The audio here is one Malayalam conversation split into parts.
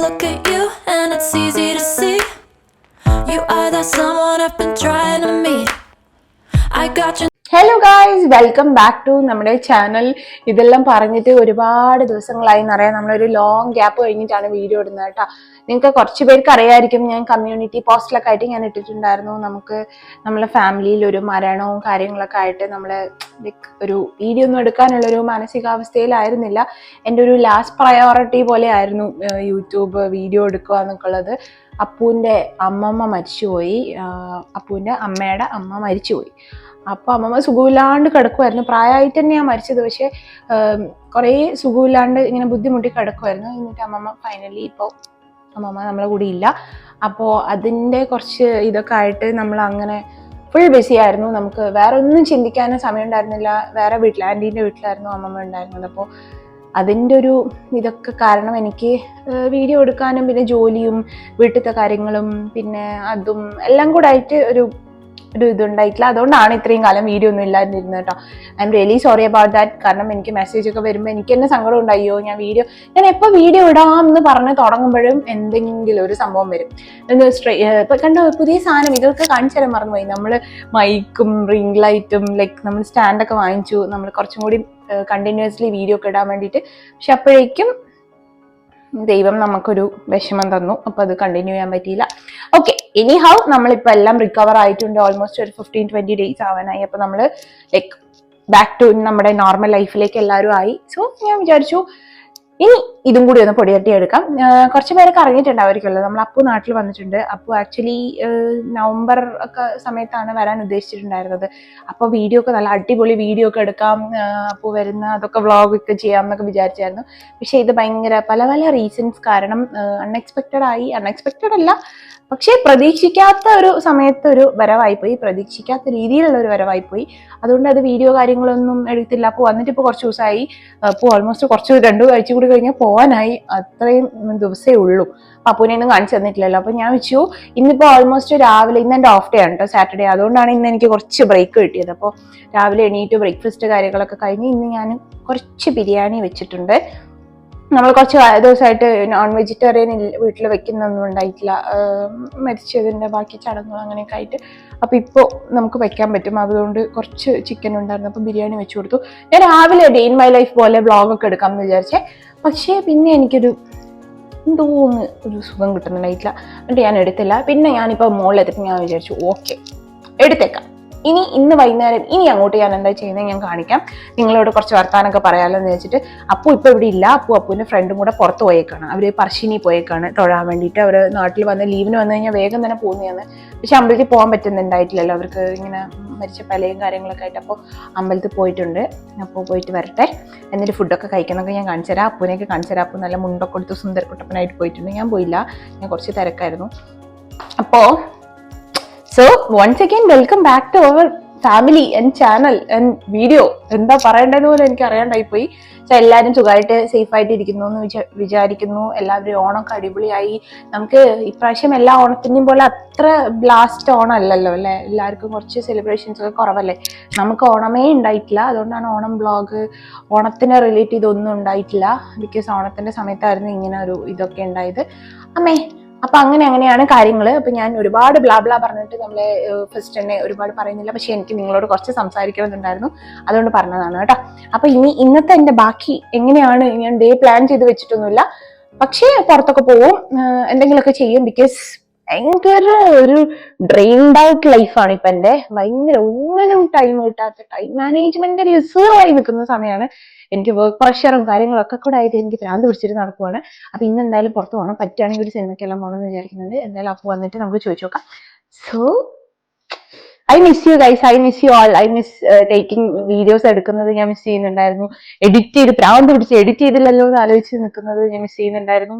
look at you and it's easy to see. You are that someone I've been trying to meet. I got you. Hello guys welcome back to നമ്മുടെ ചാനൽ ഇതെല്ലാം പറഞ്ഞിട്ട് ഒരുപാട് ദിവസങ്ങളായി എന്നറിയാം നമ്മളൊരു ലോങ് ഗ്യാപ്പ് കഴിഞ്ഞിട്ടാണ് വീഡിയോ ഇടുന്നത് കേട്ടോ. നിങ്ങൾക്ക് കുറച്ച് പേർക്ക് അറിയായിരിക്കും ഞാൻ കമ്മ്യൂണിറ്റി പോസ്റ്റിലൊക്കെ ആയിട്ട് ഞാൻ ഇട്ടിട്ടുണ്ടായിരുന്നു. നമുക്ക് നമ്മളെ ഫാമിലിയിൽ ഒരു മരണവും കാര്യങ്ങളൊക്കെ ആയിട്ട് നമ്മൾ ലൈക്ക് ഒരു വീഡിയോ ഒന്നും എടുക്കാനുള്ള ഒരു മാനസികാവസ്ഥയിലായിരുന്നില്ല. എന്റെ ഒരു ലാസ്റ്റ് പ്രയോറിറ്റി പോലെ ആയിരുന്നു യൂട്യൂബ് വീഡിയോ എടുക്കുക എന്നൊക്കെയുള്ളത് അപ്പൂന്റെ അമ്മമ്മ മരിച്ചുപോയി. അപ്പൂന്റെ അമ്മയുടെ അമ്മ മരിച്ചുപോയി. അപ്പൊ അമ്മമ്മ സുഖമില്ലാണ്ട് കിടക്കുമായിരുന്നു പ്രായമായിട്ട് തന്നെയാണ് മരിച്ചത്. പക്ഷെ കുറേ സുഖമില്ലാണ്ട് ഇങ്ങനെ ബുദ്ധിമുട്ടി കിടക്കുമായിരുന്നു എന്നിട്ട് അമ്മമ്മ ഫൈനലി ഇപ്പോൾ അമ്മമ്മ നമ്മളെ കൂടി ഇല്ല. അപ്പോ അതിന്റെ കുറച്ച് ഇതൊക്കെ ആയിട്ട് നമ്മൾ അങ്ങനെ ഫുൾ ബിസി ആയിരുന്നു. നമുക്ക് വേറെ ഒന്നും ചിന്തിക്കാനും സമയം ഉണ്ടായിരുന്നില്ല. വേറെ വീട്ടിൽ ആന്റീന്റെ വീട്ടിലായിരുന്നു അമ്മമ്മ ഉണ്ടായിരുന്നത്. അപ്പോൾ അതിന്റെ ഒരു ഇതൊക്കെ കാരണം എനിക്ക് വീഡിയോ എടുക്കാനും പിന്നെ ജോലിയും വീട്ടിലത്തെ കാര്യങ്ങളും പിന്നെ അതും എല്ലാം കൂടെ ആയിട്ട് ഒരു ഒരു ഇതുണ്ടായിട്ടില്ല. അതുകൊണ്ടാണ് ഇത്രയും കാലം വീഡിയോ ഒന്നും ഇല്ലാതിരുന്നത് കേട്ടോ. I am really sorry about that കാരണം എനിക്ക് മെസ്സേജ് ഒക്കെ വരുമ്പോൾ എനിക്ക് തന്നെ സങ്കടം ഉണ്ടായോ ഞാൻ വീഡിയോ ഞാൻ എപ്പോൾ വീഡിയോ ഇടാം എന്ന് പറഞ്ഞ് തുടങ്ങുമ്പോഴും എന്തെങ്കിലും ഒരു സംഭവം വരും. ഇപ്പം കണ്ടോ പുതിയ സാധനം ഇതൊക്കെ കാണിച്ചു തരാൻ മറന്നുപോയി. നമ്മൾ മൈക്കും റിംഗ് ലൈറ്റും ലൈക്ക് നമ്മൾ സ്റ്റാൻഡൊക്കെ വാങ്ങിച്ചു. നമ്മൾ കുറച്ചും കൂടി കണ്ടിന്യൂസ്ലി വീഡിയോ ഒക്കെ ഇടാൻ വേണ്ടിയിട്ട്. പക്ഷെ അപ്പോഴേക്കും ദൈവം നമുക്കൊരു വിഷമം തന്നു. അപ്പോൾ അത് കണ്ടിന്യൂ ചെയ്യാൻ പറ്റിയില്ല. ഓക്കെ ഇനി ഹൗ നമ്മളിപ്പോൾ എല്ലാം റിക്കവർ ആയിട്ടുണ്ട്. ഓൾമോസ്റ്റ് ഒരു ഫിഫ്റ്റീൻ ട്വന്റി ഡേയ്സ് ആവാനായി. അപ്പൊ നമ്മൾ ലൈക്ക് ബാക്ക് ടു നമ്മുടെ നോർമൽ ലൈഫിലേക്ക് എല്ലാവരും ആയി. സോ ഞാൻ വിചാരിച്ചു ഇനി ഇതും കൂടി ഒന്ന് പൊടിയട്ടി എടുക്കാം. കുറച്ച് പേരൊക്കെ അറിഞ്ഞിട്ടുണ്ടാവുമായിരിക്കുമല്ലോ. നമ്മൾ അപ്പു നാട്ടിൽ വന്നിട്ടുണ്ട്. അപ്പു ആക്ച്വലി നവംബർ ഒക്കെ സമയത്താണ് വരാൻ ഉദ്ദേശിച്ചിട്ടുണ്ടായിരുന്നത്. അപ്പോൾ വീഡിയോ ഒക്കെ നല്ല അടിപൊളി വീഡിയോ ഒക്കെ എടുക്കാം. അപ്പു വരുന്ന അതൊക്കെ വ്ളോഗ് ഒക്കെ ചെയ്യാം എന്നൊക്കെ വിചാരിച്ചായിരുന്നു. പക്ഷേ ഇത് ഭയങ്കര പല പല റീസൺസ് കാരണം അൺഎക്സ്പെക്റ്റഡ് ആയി. അൺഎക്സ്പെക്റ്റഡ് അല്ല പക്ഷേ പ്രതീക്ഷിക്കാത്ത ഒരു സമയത്ത് ഒരു വരവായിപ്പോയി പ്രതീക്ഷിക്കാത്ത രീതിയിലുള്ള ഒരു വരവായി പോയി അതുകൊണ്ട് അത് വീഡിയോ കാര്യങ്ങളൊന്നും എടുത്തില്ല. അപ്പോൾ വന്നിട്ട് ഇപ്പോൾ കുറച്ച് ദിവസമായി. അപ്പോൾ ഓൾമോസ്റ്റ് കുറച്ച് രണ്ടു ആഴ്ച കൂടി കഴിഞ്ഞാൽ പോകാനായി അത്രയും ദിവസമേ ഉള്ളൂ. അപ്പൂനെ ഒന്നും കാണിച്ചു തന്നിട്ടില്ലല്ലോ. അപ്പോൾ ഞാൻ വെച്ചു ഇന്നിപ്പോൾ ഓൾമോസ്റ്റ് രാവിലെ ഇന്ന് എന്റെ ഓഫ് ഡേ ആണ് കേട്ടോ സാറ്റർഡേ അതുകൊണ്ടാണ് ഇന്ന് എനിക്ക് കുറച്ച് ബ്രേക്ക് കിട്ടിയത്. അപ്പോൾ രാവിലെ എണീറ്റ് ബ്രേക്ക്ഫാസ്റ്റ് കാര്യങ്ങളൊക്കെ കഴിഞ്ഞ് ഇന്ന് ഞാൻ കുറച്ച് ബിരിയാണി വെച്ചിട്ടുണ്ട്. നമ്മൾ കുറച്ച് ദിവസമായിട്ട് നോൺ വെജിറ്റേറിയൻ വീട്ടിൽ വെക്കുന്നൊന്നും ഉണ്ടായിട്ടില്ല. മരിച്ചതിന്റെ ബാക്കി ചടങ്ങുകൾ അങ്ങനെയൊക്കെ ആയിട്ട്. അപ്പോൾ ഇപ്പോൾ നമുക്ക് വെക്കാൻ പറ്റും. അതുകൊണ്ട് കുറച്ച് ചിക്കൻ ഉണ്ടായിരുന്നു. അപ്പോൾ ബിരിയാണി വെച്ച് കൊടുത്തു. ഞാൻ രാവിലെ ഡേ ഇൻ മൈ ലൈഫ് പോലെ വ്ളോഗൊക്കെ എടുക്കാമെന്ന് വിചാരിച്ചേ. പക്ഷേ പിന്നെ എനിക്കൊരു എന്തോ ഒന്ന് ഒരു സുഖം കിട്ടുന്നുണ്ടായിട്ടില്ല. എന്നിട്ട് ഞാൻ എടുത്തില്ല. പിന്നെ ഞാനിപ്പോൾ മുകളിലെത്തിട്ട് ഞാൻ വിചാരിച്ചു ഓക്കെ എടുത്തേക്കാം. ഇനി ഇന്ന് വൈകുന്നേരം ഇനി അങ്ങോട്ട് ഞാൻ എന്താ ചെയ്യുന്നത് ഞാൻ കാണിക്കാം. നിങ്ങളോട് കുറച്ച് വർത്താനൊക്കെ പറയാമല്ലോ എന്ന് വെച്ചിട്ട് അപ്പു ഇപ്പോൾ ഇവിടെ ഇല്ല. അപ്പു അപ്പുവിന്റെ ഫ്രണ്ടും കൂടെ പുറത്ത് പോയേക്കാണ്. അവർ പറശ്ശിനി പോയേക്കാണ് തൊഴാൻ വേണ്ടിയിട്ട്. അവർ നാട്ടിൽ വന്ന് ലീവിന് വന്നു കഴിഞ്ഞാൽ വേഗം തന്നെ പോകുന്നതാണ്. പക്ഷെ അമ്പലത്തിൽ പോകാൻ പറ്റുന്നുണ്ടായിട്ടില്ലല്ലോ അവർക്ക് ഇങ്ങനെ മരിച്ച പലയും കാര്യങ്ങളൊക്കെ ആയിട്ട് അപ്പോൾ അമ്പലത്തിൽ പോയിട്ടുണ്ട്. അപ്പോൾ പോയിട്ട് വരട്ടെ. എന്നിട്ട് ഫുഡൊക്കെ കഴിക്കുന്നൊക്കെ ഞാൻ കാണിച്ചു തരാം. അപ്പൂനെയൊക്കെ കാണിച്ചു തരാം. അപ്പോൾ നല്ല മുണ്ടൊക്കെ കൊടുത്ത് സുന്ദരക്കുട്ടപ്പനായിട്ട് പോയിട്ടുണ്ട്. ഞാൻ പോയില്ല. ഞാൻ കുറച്ച് തിരക്കായിരുന്നു. അപ്പോൾ so once again welcome back to our family and channel and video എന്താ പറയേണ്ടത് പോലും എനിക്ക് അറിയാണ്ടായി പോയി. സോ എല്ലാവരും സുഖമായിട്ട് സേഫ് ആയിട്ട് ഇരിക്കുന്നു എന്ന് വിചാ- വിചാരിക്കുന്നു. എല്ലാവരും ഓണമൊക്കെ അടിപൊളിയായി. നമുക്ക് ഇപ്രാവശ്യം എല്ലാ ഓണത്തിന്റെയും പോലെ അത്ര ബ്ലാസ്റ്റ് ഓണം അല്ലല്ലോ അല്ലേ? എല്ലാവർക്കും കുറച്ച് സെലിബ്രേഷൻസ് ഒക്കെ കുറവല്ലേ? നമുക്ക് ഓണമേ ഉണ്ടായിട്ടില്ല. അതുകൊണ്ടാണ് ഓണം ബ്ലോഗ് ഓണത്തിനെ റിലേറ്റ് ചെയ്തൊന്നും ഉണ്ടായിട്ടില്ല. ബിക്കോസ് ഓണത്തിന്റെ സമയത്തായിരുന്നു ഇങ്ങനെ ഒരു ഇതൊക്കെ ഉണ്ടായത്. അമ്മേ അപ്പൊ അങ്ങനെ അങ്ങനെയാണ് കാര്യങ്ങൾ അപ്പൊ ഞാൻ ഒരുപാട് ബ്ലാ ബ്ലാ പറഞ്ഞിട്ട് നമ്മളെ ഫസ്റ്റ് തന്നെ ഒരുപാട് പറയുന്നില്ല. പക്ഷെ എനിക്ക് നിങ്ങളോട് കുറച്ച് സംസാരിക്കണമെന്നുണ്ടായിരുന്നു. അതുകൊണ്ട് പറഞ്ഞതാണ് കേട്ടോ. അപ്പൊ ഇനി ഇന്നത്തെ എന്റെ ബാക്കി എങ്ങനെയാണ് ഞാൻ ഡേ പ്ലാൻ ചെയ്ത് വെച്ചിട്ടൊന്നുമില്ല. പക്ഷേ പുറത്തൊക്കെ പോവും. എന്തെങ്കിലുമൊക്കെ ചെയ്യും. ബിക്കോസ് ഭയങ്കര ഒരു ഡ്രെയിൻഡ് ഔട്ട് ലൈഫാണ് ഇപ്പൊ എന്റെ ഭയങ്കര ഒന്നിനും ടൈം കിട്ടാത്ത ടൈം മാനേജ്മെന്റ് റിസർവായി നിൽക്കുന്ന സമയമാണ് എനിക്ക് വർക്ക് പ്രഷറും കാര്യങ്ങളൊക്കെ കൂടെ ആയിട്ട് എനിക്ക് ഭ്രാന്ത് പിടിച്ചിട്ട് നടക്കുവാണ്. അപ്പൊ ഇന്ന് എന്തായാലും പുറത്ത് പോകണം പറ്റുകയാണെങ്കിൽ ഒരു സിനിമയ്ക്കെല്ലാം പോകണമെന്ന് വിചാരിക്കുന്നുണ്ട്. എന്തായാലും അപ്പോൾ വന്നിട്ട് നമുക്ക് ചോദിച്ചു നോക്കാം. So I miss you guys I miss you all I miss taking videos എടുക്കുന്നത് ഞാൻ മിസ് ചെയ്യുന്നുണ്ടായിരുന്നു. എഡിറ്റ് ചെയ്ത് പ്രാന്ത് പിടിച്ച് എഡിറ്റ് ചെയ്തില്ലല്ലോ എന്ന് ആലോചിച്ച് നിൽക്കുന്നത് ഞാൻ മിസ് ചെയ്യുന്നുണ്ടായിരുന്നു.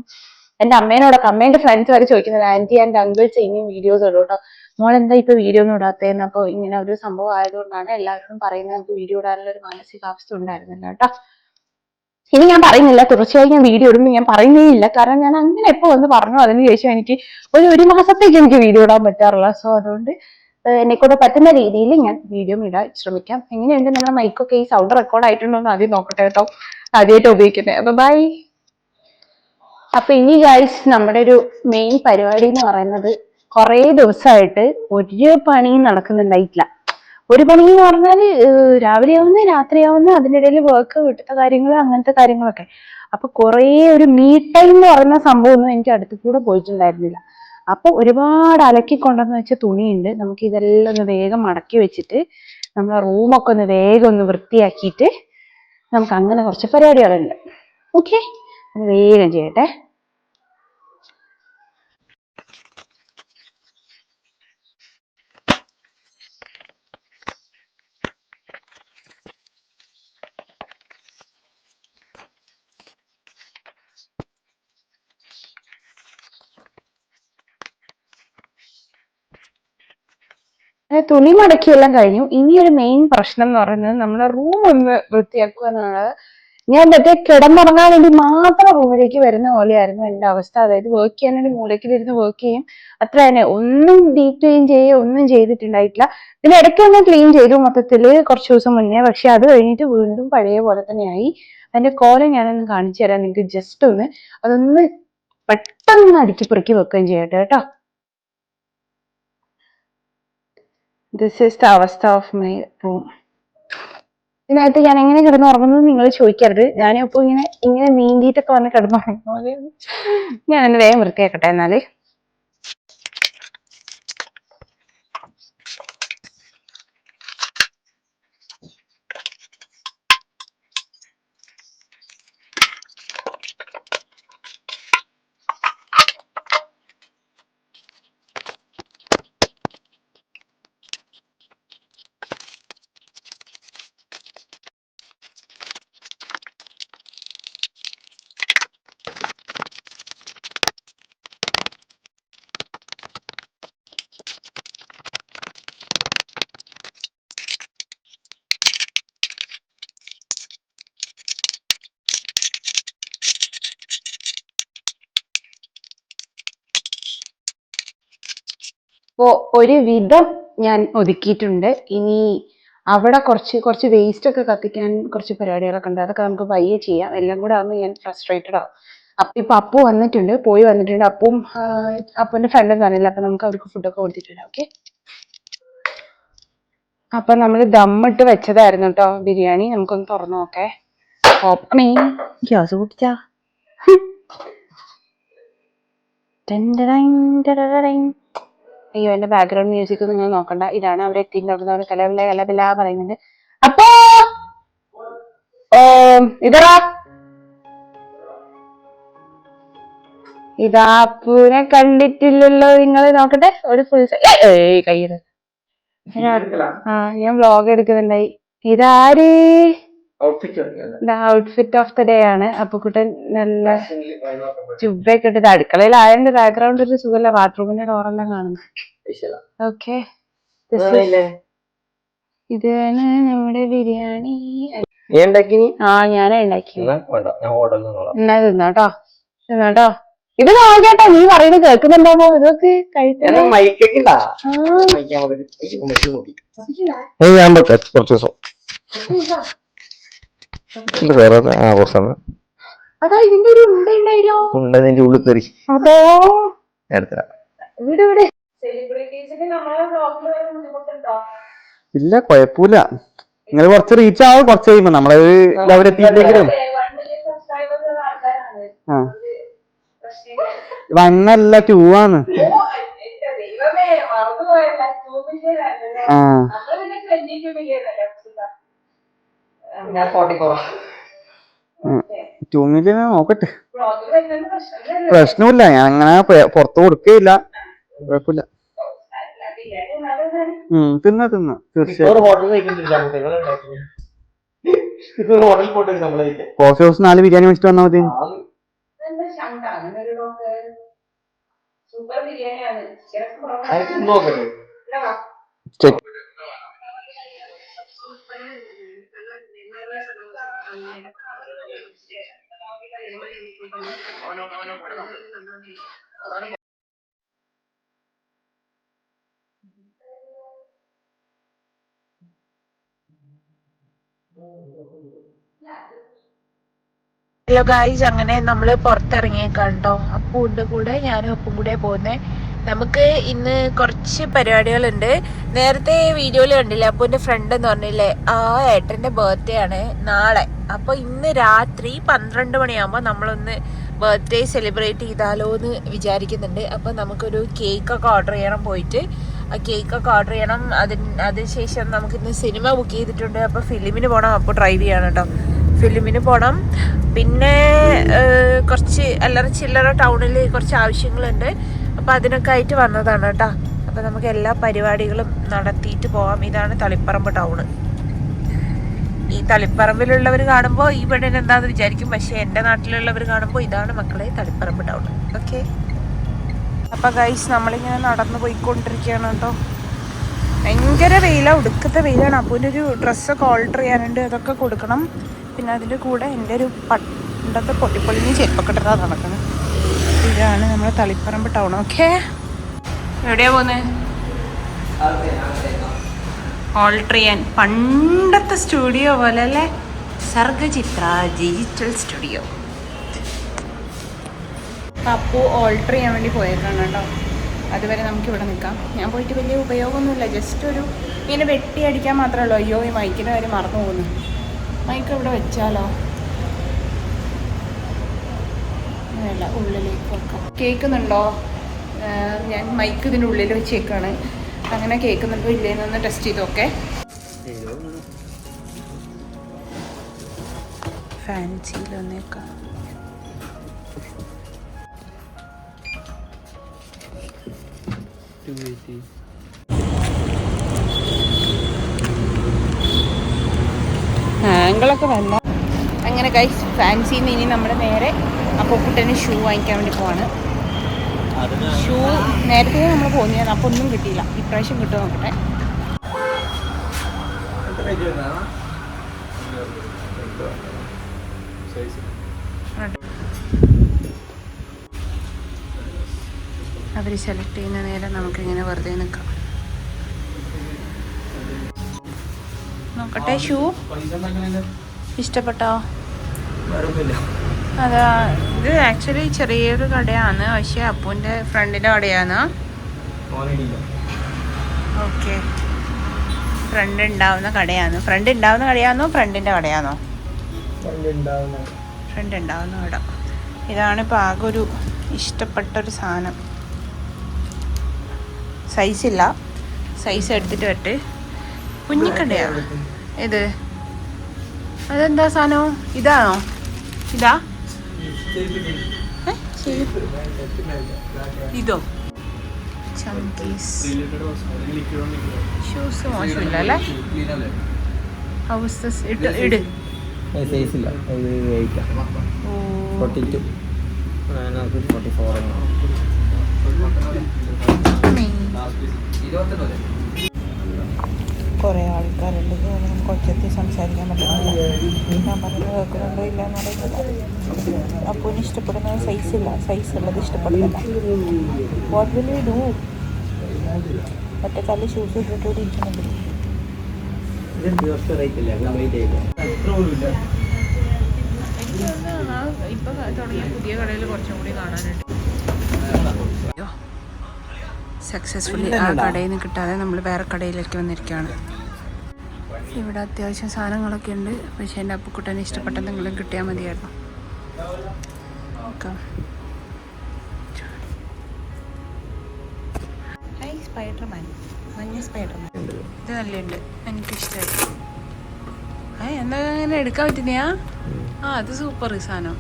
എന്റെ അമ്മേനോടൊക്കെ അമ്മേന്റെ ഫ്രണ്ട്സ് വരെ ചോദിക്കുന്നത് ആന്റി ആൻഡ് അങ്കിൾസ് ഇനിയും വീഡിയോസ് ഇടും കേട്ടോ മോൾ എന്താ ഇപ്പൊ വീഡിയോ ഒന്നും ഇടാത്തേന്ന് അപ്പൊ ഇങ്ങനെ ഒരു സംഭവം ആയതുകൊണ്ടാണ് എല്ലാവരോടും പറയുന്നത് നമുക്ക് വീഡിയോ ഇടാനുള്ള ഒരു മാനസികാവസ്ഥ ഉണ്ടായിരുന്നില്ല കേട്ടോ ഇനി ഞാൻ പറയുന്നില്ല തുടർച്ചയായി ഞാൻ വീഡിയോ ഇടുമ്പോൾ ഞാൻ പറയുന്നേ ഇല്ല. കാരണം ഞാൻ അങ്ങനെ എപ്പോ വന്ന് പറഞ്ഞു അതിന് ശേഷം എനിക്ക് ഒരു ഒരു മാസത്തേക്ക് എനിക്ക് വീഡിയോ ഇടാൻ പറ്റാറില്ല സോ അതുകൊണ്ട് എന്നെ കൂടെ പറ്റുന്ന രീതിയിൽ ഞാൻ വീഡിയോ ഇടാൻ ശ്രമിക്കാം. എങ്ങനെയുണ്ട് നമ്മുടെ മൈക്കൊക്കെ ഈ സൗണ്ട് റെക്കോർഡ് ആയിട്ടുണ്ടോ എന്ന് ആദ്യം നോക്കട്ടെ കേട്ടോ ആദ്യമായിട്ട് ഉപയോഗിക്കുന്നത്. അപ്പൊ ബൈ അപ്പൊ ഇനി ഗൈസ് നമ്മുടെ ഒരു മെയിൻ പരിപാടി എന്ന് പറയുന്നത് കുറെ ദിവസമായിട്ട് ഒരു പണിയും നടക്കുന്നുണ്ടായിട്ടില്ല. ഒരു പണി എന്ന് പറഞ്ഞാൽ രാവിലെയാവുന്ന രാവിലെ ആവുന്ന രാത്രി ആവുന്ന അതിനിടയിൽ വർക്ക് വീട്ടിലത്തെ കാര്യങ്ങൾ അങ്ങനത്തെ കാര്യങ്ങളൊക്കെ. അപ്പൊ കുറേ ഒരു മീ ടൈം എന്ന് പറയുന്ന സംഭവം ഒന്നും എനിക്ക് അടുത്ത് കൂടെ പോയിട്ടുണ്ടായിരുന്നില്ല. അപ്പൊ ഒരുപാട് അലക്കി കൊണ്ടെന്ന് വെച്ച തുണിയുണ്ട്. നമുക്ക് ഇതെല്ലാം ഒന്ന് വേഗം മടക്കി വെച്ചിട്ട് നമ്മളെ റൂമൊക്കെ ഒന്ന് വേഗം ഒന്ന് വൃത്തിയാക്കിയിട്ട് നമുക്ക് അങ്ങനെ കുറച്ച് പരിപാടികളുണ്ട്. ഓക്കെ വേഗം ചെയ്യട്ടെ അങ്ങനെ തുണി മടക്കിയെല്ലാം കഴിഞ്ഞു. ഇനി ഒരു മെയിൻ പ്രശ്നം എന്ന് പറയുന്നത് നമ്മുടെ റൂം ഒന്ന് വൃത്തിയാക്കുക എന്നുള്ളത്. ഞാൻ മറ്റേ കിടന്നുറങ്ങാൻ വേണ്ടി മാത്രം റൂമിലേക്ക് വരുന്ന പോലെയായിരുന്നു എന്റെ അവസ്ഥ. അതായത് വർക്ക് ചെയ്യാൻ വേണ്ടി മൂലക്കിലിരുന്ന് വർക്ക് ചെയ്യും. അത്ര തന്നെ. ഒന്നും ഡീപ് ക്ലീൻ ചെയ്യുക ഒന്നും ചെയ്തിട്ടുണ്ടായിട്ടില്ല. പിന്നെ ഇടയ്ക്ക് ഒന്ന് ക്ലീൻ ചെയ്തു മൊത്തത്തിൽ കുറച്ച് ദിവസം മുന്നേ. പക്ഷെ അത് കഴിഞ്ഞിട്ട് വീണ്ടും പഴയ പോലെ തന്നെയായി അതിന്റെ കോലം ഞാനൊന്ന് കാണിച്ചു തരാം. നിങ്ങൾക്ക് ജസ്റ്റ് ഒന്ന് അതൊന്ന് പെട്ടെന്ന് അടുക്കി പെറുക്കി വെക്കുകയും ചെയ്യട്ടെ കേട്ടോ. ദിസ് ഈസ് ദ അവസ്ഥ ഓഫ് മൈ റൂം ഇതിനകത്ത് ഞാൻ എങ്ങനെ കിടന്ന് ഉറങ്ങുന്നത് നിങ്ങൾ ചോദിക്കരുത്. ഞാനിപ്പോ ഇങ്ങനെ ഇങ്ങനെ നീന്തിയിട്ടൊക്കെ വന്ന് കിടന്നുറങ്ങുന്നത്. ഞാൻ എന്നെ വേഗം വൃത്തിയാക്കട്ടെ എന്നാൽ. അപ്പോ ഒരു വിധം ഞാൻ ഒതുക്കിയിട്ടുണ്ട്. ഇനി അവിടെ കുറച്ച് കുറച്ച് വേസ്റ്റ് ഒക്കെ കത്തിക്കാൻ കുറച്ച് പരിപാടികളൊക്കെ ഉണ്ട്. അതൊക്കെ നമുക്ക് പയ്യെ ചെയ്യാം. എല്ലാം കൂടെ ആകുമ്പോൾ ഞാൻ ഫ്രസ്ട്രേറ്റഡ് ആവും. അപ്പൊ ഇപ്പൊ അപ്പു വന്നിട്ടുണ്ട്. പോയി വന്നിട്ടുണ്ട്. അപ്പും ആഹ് അപ്പുവിന്റെ ഫ്രണ്ടും കാണില്ല അപ്പൊ നമുക്ക് അവർക്ക് ഫുഡൊക്കെ കൊടുത്തിട്ടുണ്ട്. ഓക്കെ അപ്പൊ നമ്മൾ ദമ്മിട്ട് വെച്ചതായിരുന്നു കേട്ടോ ബിരിയാണി. നമുക്കൊന്ന് തുറന്നു നോക്കേ. ഓപ്പണിങ് ഗ്യാസ് കുടിച്ചാ? അയ്യോ എന്റെ ബാക്ക്ഗ്രൗണ്ട് മ്യൂസിക് നിങ്ങൾ നോക്കണ്ട. ഇതാണ് അവർ എത്തിയിട്ടുണ്ടാവുന്നത് കലബില കലബില പറയുന്നുണ്ട് അപ്പോ ഇതറാ ഇതാ. പൂനെ കണ്ടിട്ടില്ലല്ലോ നിങ്ങൾ നോക്കട്ടെ ഒരു ഫുൾ കയ്യിൽ. ആ ഞാൻ വ്ളോഗ് എടുക്കുന്നുണ്ടായി. ഇതാര്? ഔട്ട്ഫിറ്റ് ഓഫ് ദ ഡേ ആണ്. അപ്പൊ കുട്ടൻ നല്ല ചുവയൊക്കെ ഇട്ടിട്ട് അടുക്കളയിൽ ആയതിന്റെ ബാക്ക്ഗ്രൗണ്ട് ഒരു സുഖമല്ല. ബാത്റൂമിന്റെ ഡോറെല്ലാം കാണുന്നു. ഓക്കെ ഇതാണ് നമ്മുടെ ബിരിയാണി. നീ ആ ഞാനാ ഉണ്ടാക്കി തിന്നാട്ടോ തിന്നാട്ടോ ഇത് നോക്കട്ടെ നീ പറയുന്നത് കേൾക്കുന്നുണ്ടോ ഇതൊക്കെ കഴിക്കണം. അതാ ഇതിന്റെ ഒരു ഉണ്ട ഉള്ളിൽ കയറി. അതോ? എടുത്തരാം ഇവിടെ ഇവിടെ നമ്മളെ ഇല്ല കൊഴപ്പില്ല. നിങ്ങൾ കുറച്ച് റീച്ച് ആവും കുറച്ച് കഴിയുമ്പോ. നമ്മളത് ലെവൽ എത്തിയില്ലെങ്കിലും ആ. വണ്ണല്ല ടൂ ആണ്. ആ. മില്യൺ നോക്കട്ടെ. പ്രശ്നമില്ല ഞാൻ അങ്ങനെ പുറത്തു കൊടുക്കുകയില്ല കുഴപ്പമില്ല. തിന്ന തിന്ന. തീർച്ചയായും കോഫി ഹൗസ് നാല് ബിരിയാണി വെച്ചിട്ട് വന്നാൽ മതി. ചെക്ക് ഹലോ ഗായ്സ് അങ്ങനെ നമ്മൾ പുറത്തിറങ്ങിയേക്കാണ്ടോ അപ്പൂന്റെ കൂടെ ഞാനും അപ്പും കൂടെ പോകുന്നേ നമുക്ക് ഇന്ന് കുറച്ച് പരിപാടികളുണ്ട്. നേരത്തെ വീഡിയോയിൽ കണ്ടില്ലേ അപ്പുവിന്റെ ഫ്രണ്ട് എന്ന് പറഞ്ഞില്ലേ ആ ഏട്ടന്റെ ബർത്ത്ഡേ ആണ് നാളെ. അപ്പൊ ഇന്ന് രാത്രി പന്ത്രണ്ട് മണിയാകുമ്പോൾ നമ്മളൊന്ന് ബർത്ത്ഡേ സെലിബ്രേറ്റ് ചെയ്താലോ എന്ന് വിചാരിക്കുന്നുണ്ട്. അപ്പൊ നമുക്കൊരു കേക്കൊക്കെ ഓർഡർ ചെയ്യണം പോയിട്ട്. ആ കേക്കൊക്കെ ഓർഡർ ചെയ്യണം. അതിന് അതിനുശേഷം നമുക്കിന്ന് സിനിമ ബുക്ക് ചെയ്തിട്ടുണ്ട്. അപ്പൊ ഫിലിമിന് പോകണം അപ്പോൾ ഡ്രൈവ് ചെയ്യണം കേട്ടോ. ഫിലിമിന് പോകണം പിന്നെ കുറച്ച് അല്ലറ ചില്ലറ ടൗണിൽ കുറച്ച് ആവശ്യങ്ങളുണ്ട്. അപ്പോൾ അതിനൊക്കെ ആയിട്ട് വന്നതാണ് കേട്ടോ. അപ്പോൾ നമുക്ക് എല്ലാ പരിപാടികളും നടത്തിയിട്ട് പോവാം. ഇതാണ് തളിപ്പറമ്പ് ടൗണ്. ഈ തളിപ്പറമ്പിലുള്ളവർ കാണുമ്പോൾ ഈ പെണ്ണിന് എന്താണെന്ന് വിചാരിക്കും. പക്ഷേ എന്റെ നാട്ടിലുള്ളവർ കാണുമ്പോൾ ഇതാണ് മക്കളെ തളിപ്പറമ്പ് ടൗൺ ഓക്കെ? അപ്പോൾ ഗൈസ് നമ്മളിങ്ങനെ നടന്നു പോയിക്കൊണ്ടിരിക്കുകയാണ് കേട്ടോ. ഭയങ്കര വെയിലാണ് ഒടുക്കത്തെ വെയിലാണ്. അപ്പൂന്റെ ഒരു ഡ്രസ്സൊക്കെ ഓൾഡർ ചെയ്യാനുണ്ട്. അതൊക്കെ കൊടുക്കണം. പിന്നെ അതിന്റെ കൂടെ എന്റെ ഒരു പണ്ടത്തെ പൊട്ടിപ്പൊളിഞ്ഞ് ചെരുപ്പൊക്കെ ഇട്ടിട്ടാണ് നടക്കുന്നത് ഇതാണ് നമ്മുടെ തളിപ്പറമ്പ് ടൗൺ ഓക്കെ എവിടെയാ പോകുന്നത് ഓൾട്രിയൻ പണ്ടത്തെ സ്റ്റുഡിയോ പോലെ അല്ലേ? Sargachithra digital studio Appu alter ചെയ്യാൻ വേണ്ടി പോയേക്കാണ് കേട്ടോ. അതുവരെ നമുക്ക് ഇവിടെ നിൽക്കാം. ഞാൻ പോയിട്ട് വലിയ ഉപയോഗമൊന്നുമില്ല. ജസ്റ്റ് ഒരു ഇങ്ങനെ വെട്ടി അടിക്കാൻ മാത്രമേ ഉള്ളൂ. അയ്യോ ഈ മൈക്കിന്റെ കാര്യം മറന്നു പോകുന്നു മൈക്ക് ഇവിടെ വെച്ചാലോ? അല്ല ഉള്ളിലേക്ക് വെക്കാം. കേൾക്കുന്നുണ്ടോ? ഞാൻ മൈക്ക് ഇതിന്റെ ഉള്ളിൽ വെച്ചേക്കാണ്. അങ്ങനെ കേൾക്കുന്നുണ്ടോ ഇല്ലേന്നൊന്ന് ടെസ്റ്റ് ഫാൻസിയിൽ വന്നേക്കാം. ആങ്കിളൊക്കെ വന്ന? അങ്ങനെ കൈ ഫാൻസിന്ന് ഇനി നമ്മുടെ നേരെ അപ്പോൾ കുട്ടന് ഷൂ വാങ്ങിക്കാൻ വേണ്ടി പോവാണ്. ഷൂ നേരത്തെ നമ്മൾ പോകുന്നതാണ് അപ്പോൾ ഒന്നും കിട്ടിയില്ല. ഇപ്രാവശ്യം കിട്ടുമോ നോക്കട്ടെ. അവർ സെലക്ട് ചെയ്യുന്ന നേരം നമുക്കിങ്ങനെ വെറുതെ നിൽക്കാം നോക്കട്ടെ ഷൂ. ഇഷ്ടപ്പെട്ടോ? അതാ ഇത് ആക്ച്വലി ചെറിയൊരു കടയാണ്. പക്ഷെ അപ്പൂന്റെ ഫ്രണ്ടിന്റെ കടയാണ്. ഓക്കെ. ഫ്രണ്ട് ഉണ്ടാവുന്ന കടയാണ്. ഫ്രണ്ട് ഉണ്ടാവുന്ന കടയാണോ ഫ്രണ്ടിന്റെ കടയാണോ ഫ്രണ്ട് ഉണ്ടാവുന്ന കട. ഇതാണ് ഇപ്പോൾ ആകെ ഒരു ഇഷ്ടപ്പെട്ടൊരു സാധനം. സൈസ് ഇല്ല. സൈസ് എടുത്തിട്ട് വരട്ടെ കുഞ്ഞിക്കടയാണ് ഇത്. അതെന്താ സാധനം? ഇതാണോ? ഇതാ. ഇതോ? ചങ്കീസ് ഷൂസ് മോശമില്ല അല്ലേ? ഹൗസ് ഇട്ട് ഇട് സൈസ് ഇല്ല. അത് കഴിക്കാം ഓ. ഫോർട്ടി ടു അതിനകത്ത് ഫോർട്ടി ഫോർ കുറേ ആൾക്കാരുണ്ട്. നമുക്ക് ഒച്ചത്തിൽ സംസാരിക്കാൻ പറ്റുന്നില്ല. ഞാൻ പറഞ്ഞു കേൾക്കുന്നുണ്ടോ ഇല്ല എന്ന് അറിയത്തില്ല. അപ്പൂന് ഇഷ്ടപ്പെടുന്ന സൈസ് ഇല്ല. സൈസ് ഉള്ളത് ഇഷ്ടപ്പെടുന്നില്ല. വാട്ട് വിൽ യു ഡു ഒറ്റക്കാലിൽ ഷൂസ് ഇട്ടിട്ട് ഇവിടെ ഇരിക്കുന്നുണ്ട്. ഇപ്പൊ തുടങ്ങിയ പുതിയ കടയിൽ കുറച്ചും കൂടി കാണാനുണ്ട് സക്സസ്ഫുള്ളി ആ കടയിൽ നിന്ന് കിട്ടാതെ നമ്മൾ വേറെ കടയിലേക്ക് വന്നിരിക്കുകയാണ്. ഇവിടെ അത്യാവശ്യം സാധനങ്ങളൊക്കെ ഉണ്ട്. പക്ഷേ എന്റെ അപ്പുക്കുട്ടനെ ഇഷ്ടപ്പെട്ട എന്തെങ്കിലും കിട്ടിയാൽ മതിയായിരുന്നു. നോക്കാം ഹൈ സ്പൈഡർമാൻ മഞ്ഞ സ്പൈഡർമാൻ ഇത് നല്ലുണ്ട് എനിക്കിഷ്ടമായി ആ എന്താ അങ്ങനെ എടുക്കാൻ പറ്റുന്നയാ? ആ അത് സൂപ്പർ സാധനം.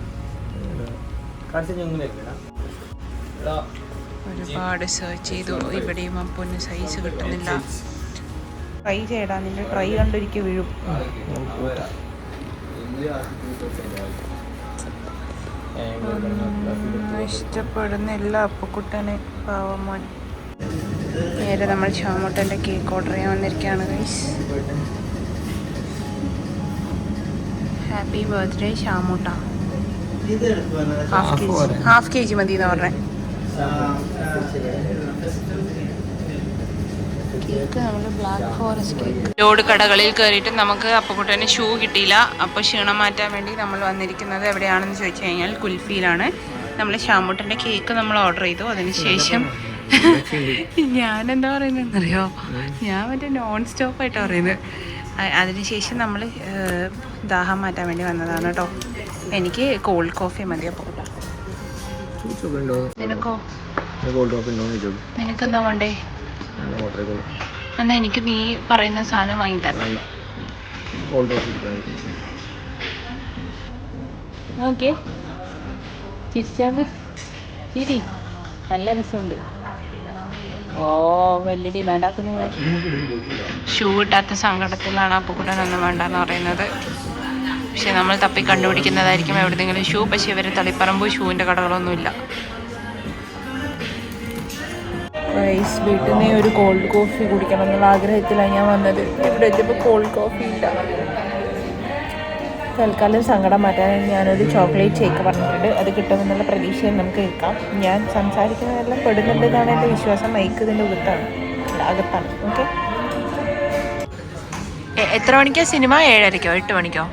ഒരുപാട് സെർച്ച് ചെയ്തു. ഇവിടെയും അപ്പൊന്ന് സൈസ് കിട്ടുന്നില്ല. ട്രൈ ചെയ്യടാ നിന്റെ ട്രൈ കണ്ടൊരിക്കൽ വീഴും. ഇഷ്ടപ്പെടുന്നില്ല അപ്പക്കുട്ടനെ പാവമോൻ നേരെ നമ്മൾ ഷാമോട്ടന്റെ കേക്ക് ഓർഡർ ചെയ്യാൻ വന്നിരിക്കുകയാണ് guys happy birthday Chamutta half K G half K G മതി എന്ന് പറഞ്ഞേ. കേക്ക് നമ്മൾ ബ്ലാക്ക് ഫോറസ്റ്റ് കേക്ക് ലോഡ് കടകളിൽ കയറിയിട്ട് നമുക്ക് അപ്പക്കുട്ടന് ഷൂ കിട്ടിയില്ല. അപ്പോൾ ക്ഷീണം മാറ്റാൻ വേണ്ടി നമ്മൾ വന്നിരിക്കുന്നത് എവിടെയാണെന്ന് ചോദിച്ചു കഴിഞ്ഞാൽ കുൽഫിയിലാണ്. നമ്മൾ ഷാമുട്ടന്റെ കേക്ക് നമ്മൾ ഓർഡർ ചെയ്തു. അതിനുശേഷം ഞാൻ എന്താ പറയുന്നതെന്നറിയോ ഞാൻ മറ്റേ നോൺ സ്റ്റോപ്പ് ആയിട്ട് പറയുന്നത്. അതിനുശേഷം നമ്മൾ ദാഹം മാറ്റാൻ വേണ്ടി വന്നതാണ് കേട്ടോ എനിക്ക് കോൾഡ് കോഫി മതി അപ്പോൾ നിനക്കോ? നിനക്കെന്താ വേണ്ടേ? ഓർഡർ എന്നാ എനിക്ക് നീ പറയുന്ന സാധനം വാങ്ങി തരണം ഓക്കെ ചിരിച്ചാണ്ട് ചിരി. നല്ല രസമുണ്ട്. ഓ വലിയ ഡിമാൻഡാക്കുന്ന ഷൂ ഇട്ടാത്ത സങ്കടത്തിലാണ് അപ്പുകുട്ടനൊന്നും വേണ്ടെന്ന് പറയുന്നത്. പക്ഷെ നമ്മൾ തപ്പി കണ്ടുപിടിക്കുന്നതായിരിക്കും എവിടെയെങ്കിലും ഷൂ പക്ഷെ ഇവർ തളിപ്പറമ്പ് ഷൂവിന്റെ കടകളൊന്നുമില്ല. വീട്ടിൽ നിന്ന് ഒരു കോൾഡ് കോഫി കുടിക്കണം എന്നുള്ള ആഗ്രഹത്തിലാണ് ഞാൻ വന്നത്. ഇവിടെ എത്തിയപ്പോൾ കോൾഡ് കോഫി ഇല്ല. തൽക്കാലം സങ്കടം മാറ്റാനായി ഞാനൊരു ചോക്ലേറ്റ് ഷേക്ക് പറഞ്ഞിട്ടുണ്ട്. അത് കിട്ടുമെന്നുള്ള പ്രതീക്ഷയിൽ നമുക്ക് നിൽക്കാം. ഞാൻ സംസാരിക്കുന്നതെല്ലാം പെടുന്നുണ്ട് എന്നാണ് എന്റെ വിശ്വാസം. മൈക്ക് ഇതിന്റെ അകത്താണ്. അകത്താണ് ഓക്കെ എത്ര മണിക്കാ സിനിമ? ഏഴരയ്ക്കോ എട്ട് മണിക്കോ?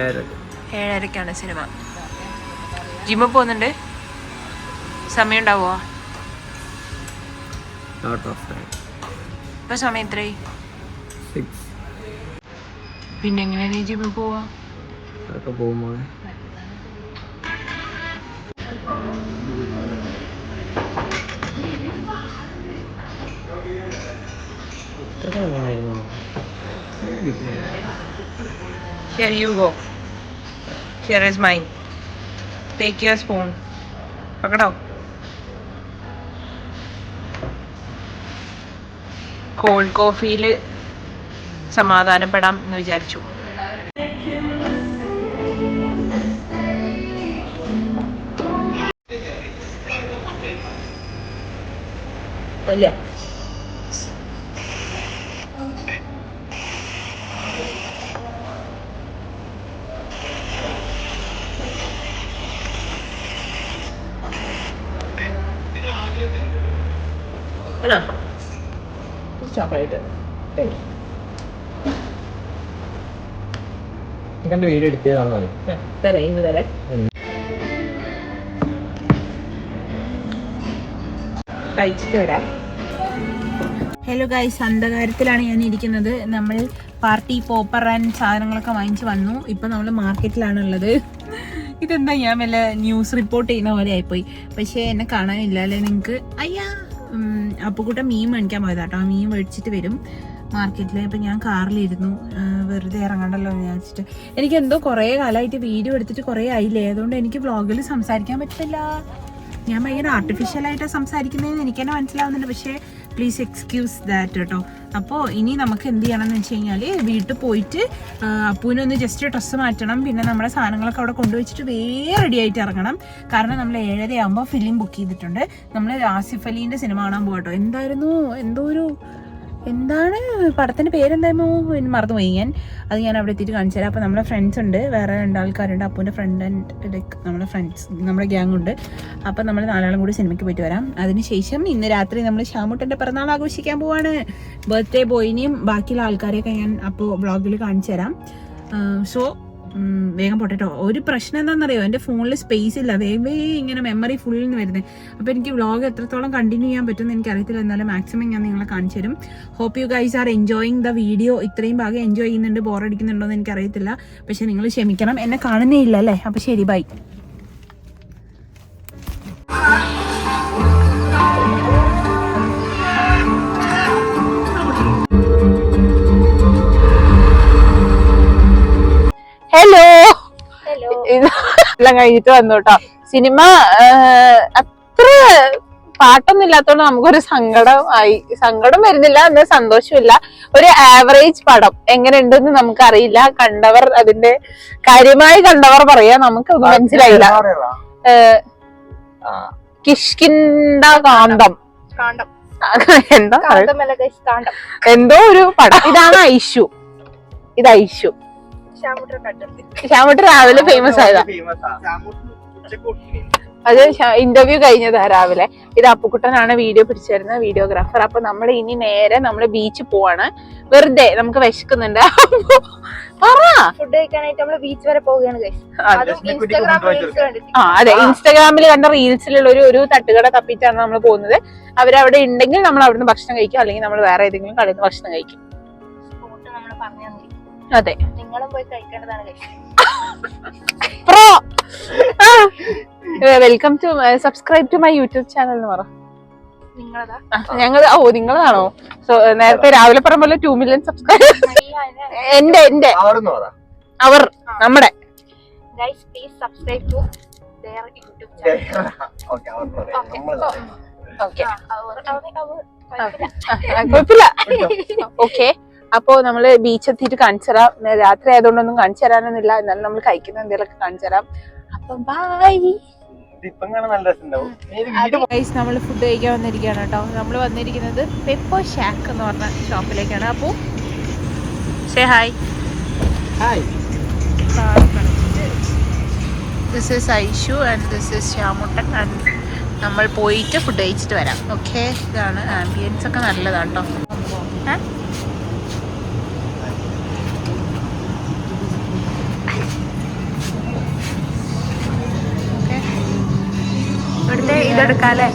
ഏഴരക്കാണ് ഏഴരയ്ക്കാണ് സിനിമ. ജിമ്മിൽ പോകുന്നുണ്ട്? സമയം ഉണ്ടാവുമോ? ഔട്ട് ഓഫ് ടൈം ഇപ്പം സമയം എത്രയായി സിക്സ് പിന്നെ എങ്ങനെയാണ് നീ ജിമ്മിൽ പോവാ? അതൊക്കെ പോകുമ്പോൾ Here you go. Here is mine. Take your spoon. പക്കടോ കോൾഡ് കോഫിയിൽ സമാധാനപ്പെടാം എന്ന് വിചാരിച്ചു. എന്റെ വീഡിയോ എടുത്തതാണ് മതി. തരാം ഇന്ന് തരാം. കഴിച്ചിട്ട് വരാം. ഹലോ ഗൈസ് അന്ധകാരത്തിലാണ് ഞാൻ ഇരിക്കുന്നത്. നമ്മൾ പാർട്ടി പോപ്പർ ആൻഡ് സാധനങ്ങളൊക്കെ വാങ്ങിച്ചു വന്നു. ഇപ്പം നമ്മൾ മാർക്കറ്റിലാണുള്ളത് ഇതെന്താ ഞാൻ വല്ല ന്യൂസ് റിപ്പോർട്ട് ചെയ്യുന്ന പോലെ ആയിപ്പോയി. പക്ഷേ എന്നെ കാണാനില്ല അല്ലേ നിങ്ങൾക്ക്? അയ്യാ അപ്പുകൂട്ടം മീൻ മേടിക്കാൻ പോയതാട്ടോ മീൻ മേടിച്ചിട്ട് വരും മാർക്കറ്റിൽ അപ്പം ഞാൻ കാറിലിരുന്നു. വെറുതെ ഇറങ്ങണ്ടല്ലോ എന്ന് വിചാരിച്ചിട്ട്. എനിക്ക് എന്തോ കുറേ കാലമായിട്ട് വീഡിയോ എടുത്തിട്ട് കുറേ ആയില്ലേ. അതുകൊണ്ട് എനിക്ക് വ്ളോഗിൽ സംസാരിക്കാൻ പറ്റില്ല. ഞാൻ ഭയങ്കര ആർട്ടിഫിഷ്യലായിട്ടാണ് സംസാരിക്കുന്നതെന്ന് എനിക്ക് തന്നെ മനസ്സിലാവുന്നുണ്ട്. പക്ഷേ പ്ലീസ് എക്സ്ക്യൂസ് ദാറ്റ് കേട്ടോ അപ്പോൾ ഇനി നമുക്ക് എന്ത് ചെയ്യണം എന്ന് വെച്ച് കഴിഞ്ഞാൽ വീട്ടിൽ പോയിട്ട് അപ്പൂനൊന്ന് ജസ്റ്റ് ഡ്രസ്സ് മാറ്റണം. പിന്നെ നമ്മുടെ സാധനങ്ങളൊക്കെ അവിടെ കൊണ്ടുവച്ചിട്ട് വേറെ റെഡി ആയിട്ട് ഇറങ്ങണം. കാരണം നമ്മൾ ഏഴര ആകുമ്പോൾ ഫിലിം ബുക്ക് ചെയ്തിട്ടുണ്ട്. നമ്മൾ ആസിഫ് അലീന്റെ സിനിമ കാണാൻ പോകട്ടോ എന്തായിരുന്നു? എന്തോ ഒരു എന്താണ് പടത്തിന്റെ പേരെന്തായിരുന്നു? മറന്നുപോയി. ഞാൻ അത് ഞാൻ അവിടെ എത്തിയിട്ട് കാണിച്ചു തരാം. അപ്പോൾ നമ്മുടെ ഫ്രണ്ട്സ് ഉണ്ട്. വേറെ രണ്ടാൾക്കാരുണ്ട്. അപ്പൂന്റെ ഫ്രണ്ട് ആൻഡ് ലൈക്ക് നമ്മുടെ ഫ്രണ്ട്സ് നമ്മുടെ ഗ്യാങ് ഉണ്ട്. അപ്പോൾ നമ്മൾ നാലാളും കൂടി സിനിമയ്ക്ക് പോയിട്ട് വരാം. അതിനുശേഷം ഇന്ന് രാത്രി നമ്മൾ ഷാമുട്ടന്റെ പിറന്നാൾ ആഘോഷിക്കാൻ പോവാണ്. ബർത്ത്ഡേ ബോയിനെയും ബാക്കിയുള്ള ആൾക്കാരെയൊക്കെ ഞാൻ അപ്പോൾ വ്ളോഗിൽ കാണിച്ചു തരാം. സോ വേഗം പോട്ടെ ഒരു പ്രശ്നം എന്താണെന്നറിയോ? എന്റെ ഫോണിൽ സ്പേസ് ഇല്ല. വേഗം ഇങ്ങനെ മെമ്മറി ഫുള്ളിൽ വരുന്നത് അപ്പോൾ എനിക്ക് വ്ളോഗ് എത്രത്തോളം കണ്ടിന്യൂ ചെയ്യാൻ പറ്റുമെന്ന് എനിക്ക് എനിക്കറിയത്തില്ല. എന്നാലും മാക്സിമം ഞാൻ നിങ്ങളെ കാണിച്ചു തരും. Hope you guys are enjoying the video ഇത്രയും ഭാഗം എൻജോയ് ചെയ്യുന്നുണ്ട് ബോറടിക്കുന്നുണ്ടോ എന്ന് എനിക്കറിയത്തില്ല. പക്ഷേ നിങ്ങൾ ക്ഷമിക്കണം. എന്നെ കാണുന്നേ ഇല്ല അല്ലേ? അപ്പോൾ ശരി ബൈ ഹലോ എല്ലാം കഴിഞ്ഞിട്ട് വന്നു കേട്ടോ. സിനിമ അത്ര പാട്ടൊന്നും ഇല്ലാത്തോണ്ട് നമുക്കൊരു സങ്കടം ആയി സങ്കടം വരുന്നില്ല എന്നാൽ സന്തോഷമില്ല. ഒരു ആവറേജ് പടം എങ്ങനെയുണ്ടെന്ന് നമുക്ക് അറിയില്ല കണ്ടവർ അതിന്റെ കാര്യമായി കണ്ടവർ പറയാ. നമുക്ക് ഒന്നും മനസ്സിലായില്ല. കിഷ്കിണ്ട കിഷ്കിന്ദ കാന്തം. എന്താ എന്തോ ഒരു പടം. ഇതാണ് ഐഷു. ഇത് ഐഷു. ശ്യാമുട്ട് രാവിലെ ഫേമസ് ആയതാ. അത് ഇന്റർവ്യൂ കഴിഞ്ഞതാ രാവിലെ. ഇത് അപ്പുക്കുട്ടനാണ് വീഡിയോ പിടിച്ചിരുന്ന വീഡിയോഗ്രാഫർ അപ്പൊ നമ്മൾ ഇനി നേരെ നമ്മൾ ബീച്ച് പോവാണ്. വെറുതെ നമുക്ക് വിശക്കുന്നുണ്ട്. ഫുഡ് കഴിക്കാനായിട്ട് നമ്മൾ ബീച്ച് വരെ പോവുകയാണ് ആ അതെ ഇൻസ്റ്റാഗ്രാമിൽ കണ്ട റീൽസിലുള്ള ഒരു ഒരു തട്ടുകട തപ്പിച്ചാണ് നമ്മൾ പോകുന്നത്. അവരവിടെ ഉണ്ടെങ്കിൽ നമ്മൾ അവിടുന്ന് ഭക്ഷണം കഴിക്കും. അല്ലെങ്കിൽ നമ്മൾ വേറെ ഏതെങ്കിലും കടയിൽ നിന്ന് ഭക്ഷണം കഴിക്കും. പറഞ്ഞു അതെ. നിങ്ങളും പോയി കഴിക്കേണ്ടതാണ്. Pro. Welcome to subscribe to my YouTube channel എന്ന് പറ. ഞങ്ങൾ ഓ നിങ്ങളാണോ സോ നേരത്തെ രാവിലെ പറഞ്ഞ പോലെ ടു മില്യൺ സബ്സ്ക്രൈബേഴ്സ് എന്റെ എന്റെ. അവർ നമ്മുടെ. Please subscribe to their YouTube channel okay അപ്പോ നമ്മൾ ബീച്ച് എത്തിയിട്ട് കാണിച്ചു തരാം. രാത്രി ആയതുകൊണ്ടൊന്നും കാണിച്ചു തരാനൊന്നുമില്ല. എന്നാലും നമ്മൾ കഴിക്കുന്ന എന്തെങ്കിലുമൊക്കെ കാണിച്ചു തരാം. അപ്പൊ ബൈ ഇപ്പം കാണാൻ നല്ല രസമുണ്ടാവും. ഗൈസ് നമ്മൾ ഫുഡ് കഴിക്കാൻ വന്നിരിക്കുകയാണ് കേട്ടോ. നമ്മൾ വന്നിരിക്കുന്നത് പെപ്പോ ഷാക്ക് എന്ന് പറഞ്ഞ ഷോപ്പിലേക്കാണ് അപ്പോൾ ഷേ hi hi this is Aishu and this is Shyamuttan and നമ്മൾ പോയിട്ട് ഫുഡ് കഴിച്ചിട്ട് വരാം. ഓക്കെ ഇതാണ് ആംബിയൻസ് ഒക്കെ നല്ലതാട്ടോ. കേട്ടോ ഇതെടുക്കാം എടുക്കാല്ലേ?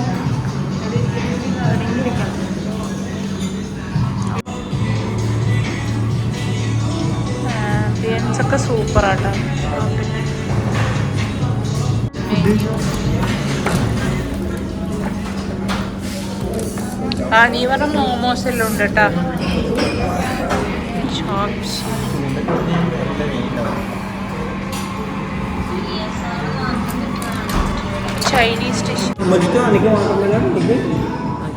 ആംബിയൻസ് ഒക്കെ സൂപ്പറാട്ടോ ആ നീ പറഞ്ഞ മോമോസ് എല്ലാം ഉണ്ട് കേട്ടാ ചോപ്സ് മൊജിറ്റോ എനിക്ക് വാട്ടർമെലൺ എനിക്ക്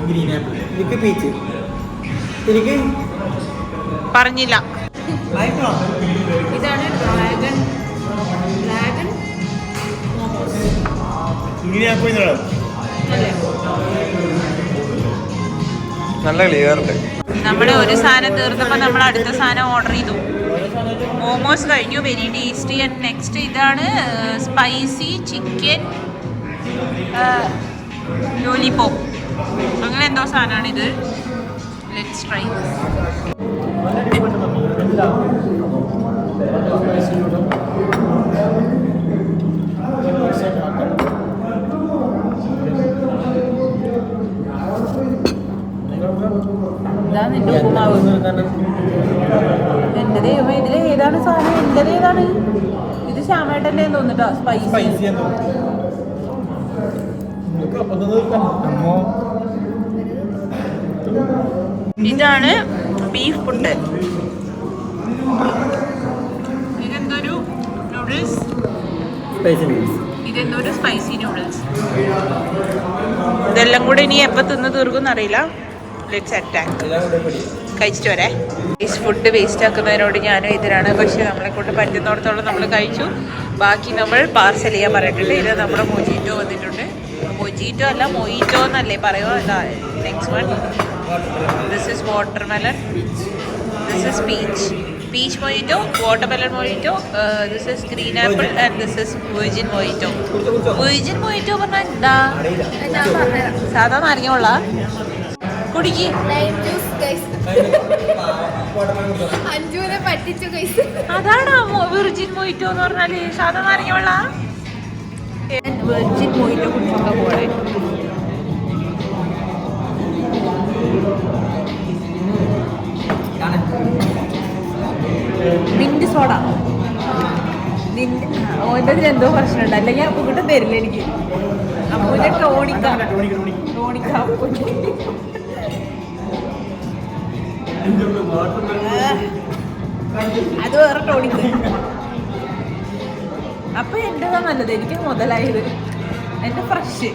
ഗ്രീൻ ആപ്പിൾ എനിക്ക് പീച്ച്. എനിക്ക് പറഞ്ഞില്ല. ഇതാണ് ഡ്രാഗൺ. ഡ്രാഗൺ ഗ്രീൻ ആപ്പിൾ നല്ല ക്ലിയർ ഉണ്ട്. നമ്മുടെ ഒരു സാധനം തീർന്നപ്പോൾ നമ്മൾ അടുത്ത സാധനം ഓർഡർ ചെയ്തു. മോമോസ് കഴിഞ്ഞു. വെരി ടേസ്റ്റി ആൻഡ് നെക്സ്റ്റ് ഇതാണ് സ്പൈസി ചിക്കൻ ലോലിപോപ്പ് അങ്ങനെ എന്തോ സാധനമാണിത്. ലെറ്റ്സ് ട്രൈ ഇതാണ് എന്റെ ഉപ്പുമാവ്. എന്റെ ദൈവമേ ഇതിൽ ഏതാണ് സാധനം? എന്റെ ഏതാണ്? ഇത് ശ്യാമേട്ടന്റെ തോന്നിട്ടോ സ്പൈസി ഇതാണ് ബീഫ് പുട്ട്. ഇതെന്തൊരു നൂഡിൽസ് ഇതെന്തൊരു സ്പൈസി നൂഡിൽസ് ഇതെല്ലാം കൂടെ ഇനി എപ്പോൾ തിന്ന് തീർക്കും അറിയില്ല ലെറ്റ്സ് അറ്റാക്ക് കഴിച്ചിട്ട് വരെ. ഫുഡ് വേസ്റ്റ് ആക്കുന്നതിനോട് ഞാനും എതിരാണ്. പക്ഷെ നമ്മളെ കൊണ്ട് പറ്റുന്നിടത്തോളം നമ്മൾ കഴിച്ചു. ബാക്കി നമ്മൾ പാർസൽ ചെയ്യാൻ പറഞ്ഞിട്ടുണ്ട്. ഇത് നമ്മുടെ മൊജീറ്റോ വന്നിട്ടുണ്ട്. മൊജീറ്റോ അല്ല മൊയിറ്റോ എന്നല്ലേ പറയുക? Next one this is watermelon this is peach peach mojito watermelon mojito this is green apple and this is virgin mojito virgin mojito പറഞ്ഞാൽ എന്താ? ഞാൻ പറഞ്ഞുതരാം സാധാ നാരങ്ങ കുടിക്ക്. അഞ്ജുവിനെ പറ്റിച്ചു അതാണ് വെർജിൻ മൊയിറ്റോ എന്ന് പറഞ്ഞാൽ സാധാ നാരങ്ങ വെള്ള വെർജിൻ പോണേ മിന്റ് സോഡ നിന്റെ ഓന്റെ അതിൽ എന്തോ പ്രശ്നമുണ്ട്. അല്ലെങ്കിൽ അപ്പുകിട്ട് തരില്ല എനിക്ക്. അപ്പൂന്റെ ടോണിക്ക. ടോണിക്ക അത് വേറെ ടോണിക്ക്. അപ്പൊ എന്റേതാ നല്ലത്. എനിക്ക് മുതലായത്. എന്റെ ഫ്രഷ്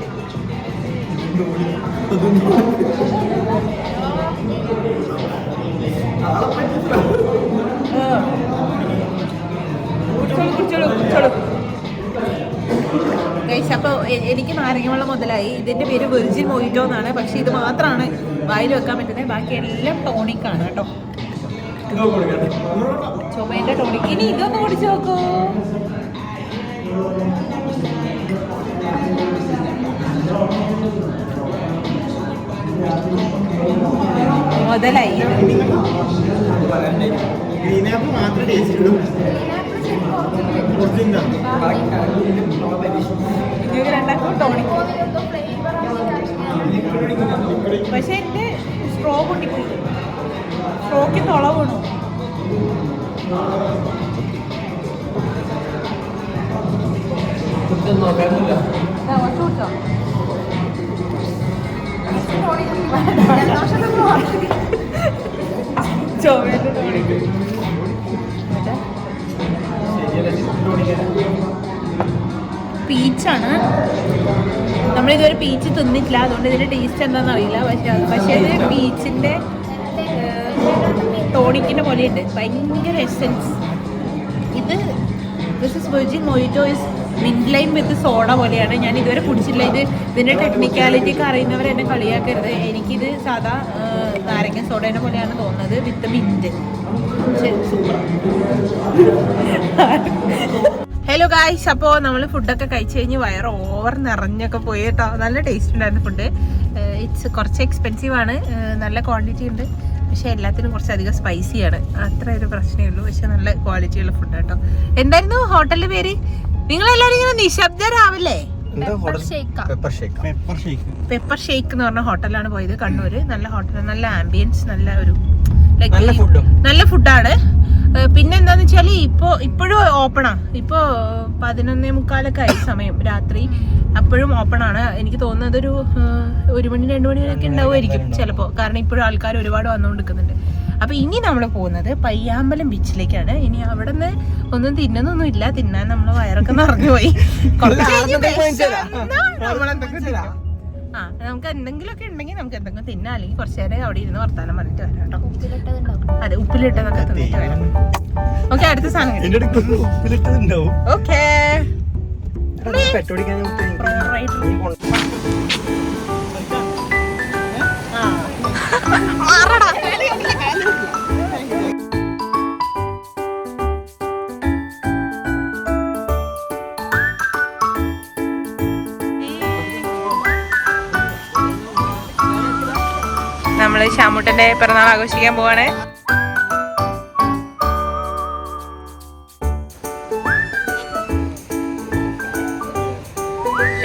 അപ്പൊ എനിക്ക് നാരങ്ങ വെള്ളം മുതലായി. ഇതിന്റെ പേര് വെർജിൻ മോയിറ്റോ എന്നാണ്. പക്ഷെ ഇത് മാത്രമാണ് വായിൽ വെക്കാൻ പറ്റുന്നത്. ബാക്കി എല്ലാം ടോണിക് ടോണിക്കാണ് കേട്ടോ. ചുമേന്റെ ടോണിക് ഇനി ഇതൊന്ന് കുടിച്ചു നോക്കൂ. മുതലായി. മാത്രമേ ടേസ്റ്റ് ഉള്ളൂ പക്ഷെ എന്റെ സ്ട്രോ പൊട്ടിപ്പോയി. സ്ട്രോക്ക് തുളവണു പീച്ചാണ്. നമ്മളിതുവരെ പീച്ച് തിന്നിട്ടില്ല. അതുകൊണ്ട് ഇതിന്റെ ടേസ്റ്റ് എന്താണെന്ന് അറിയില്ല പക്ഷെ പക്ഷേ ഇത് പീച്ചിന്റെ ടോണിക്കിന്റെ പോലെയുണ്ട്. ഭയങ്കര എസെൻസ് ഇത് this is virgin mojito is mint lime with soda പോലെയാണ്. ഞാൻ ഇതുവരെ കുടിച്ചില്ല ഇത് ഇതിന്റെ ടെക്നിക്കാലിറ്റി ഒക്കെ അറിയുന്നവർ എന്നെ കളിയാക്കരുത്. എനിക്കിത് സാധാ നാരങ്ങ സോഡേനെ പോലെയാണ് തോന്നുന്നത്. വിത്ത് മിന്റ്. ഹലോ ഗായ്സ് അപ്പോൾ നമ്മൾ ഫുഡൊക്കെ കഴിച്ച് കഴിഞ്ഞ് വയറ് ഓവർ നിറഞ്ഞൊക്കെ പോയി കേട്ടോ നല്ല ടേസ്റ്റ് ഉണ്ടായിരുന്നു ഫുഡ് ഇറ്റ്സ് കുറച്ച് എക്സ്പെൻസീവ് ആണ്. നല്ല ക്വാണ്ടിറ്റി ഉണ്ട്. പക്ഷേ എല്ലാത്തിനും കുറച്ചധികം സ്പൈസിയാണ് അത്ര ഒരു പ്രശ്നമേ ഉള്ളൂ. പക്ഷെ നല്ല ക്വാളിറ്റിയുള്ള ഫുഡ് കേട്ടോ എന്തായിരുന്നു ഹോട്ടലിന്റെ പേര്? നിങ്ങളെല്ലാവരും ഇങ്ങനെ നിശബ്ദരാവില്ലേ? Pepper shake pepper shake pepper shake എന്ന് പറഞ്ഞ ഹോട്ടലാണ് പോയത് കണ്ണൂര്. നല്ല ഹോട്ടൽ നല്ല ആംബിയൻസ് നല്ല ഒരു നല്ല ഈ- ഫുഡും നല്ല ഫുഡാണ് പിന്നെ എന്താന്ന് വെച്ചാൽ ഇപ്പോ ഇപ്പോഴും ഓപ്പണാ ഇപ്പോ പതിനൊന്നേ മുക്കാലൊക്കെ ആയി സമയം രാത്രി. അപ്പോഴും ഓപ്പൺ ആണ്. എനിക്ക് തോന്നുന്നത് ഒരു ഒരു മണി രണ്ടു മണി വരെയൊക്കെ ഉണ്ടാവുമായിരിക്കും ചിലപ്പോ. കാരണം ഇപ്പോഴും ആൾക്കാർ ഒരുപാട് വന്നുകൊണ്ടിരിക്കുന്നുണ്ട്. അപ്പൊ ഇനി നമ്മൾ പോകുന്നത് പയ്യാമ്പലം ബീച്ചിലേക്കാണ് ഇനി അവിടെ നിന്ന് ഒന്നും തിന്നുന്നൊന്നും ഇല്ല. തിന്നാൻ നമ്മൾ വയറൊക്കെ നിറഞ്ഞു പോയി. കുറച്ച് കഴിഞ്ഞ് വിശന്നാ നമ്മളെന്തൊക്കെ തിന്നും. ആ നമുക്ക് എന്തെങ്കിലുമൊക്കെ ഉണ്ടെങ്കിൽ നമുക്ക് എന്തെങ്കിലും തിന്നാം. അല്ലെങ്കിൽ കുറച്ച് നേരം അവിടെ ഇരുന്ന് വർത്താനം പറഞ്ഞിട്ട് വരാം കേട്ടോ. അതെ ഉപ്പിലിട്ടതൊക്കെ തിന്നിട്ട് വരാം. ഓക്കെ അടുത്ത സാധനം ഓക്കെ. ഷാമൂട്ടന്റെ പിറന്നാൾ ആഘോഷിക്കാൻ പോവാണ്.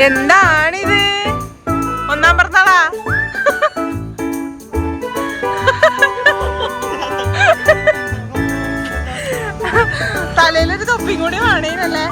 എന്താണിത്? ഒന്നാം പിറന്നാളാ? തലയിലൊരു തൊപ്പിയും കൂടി വേണേനല്ലേ?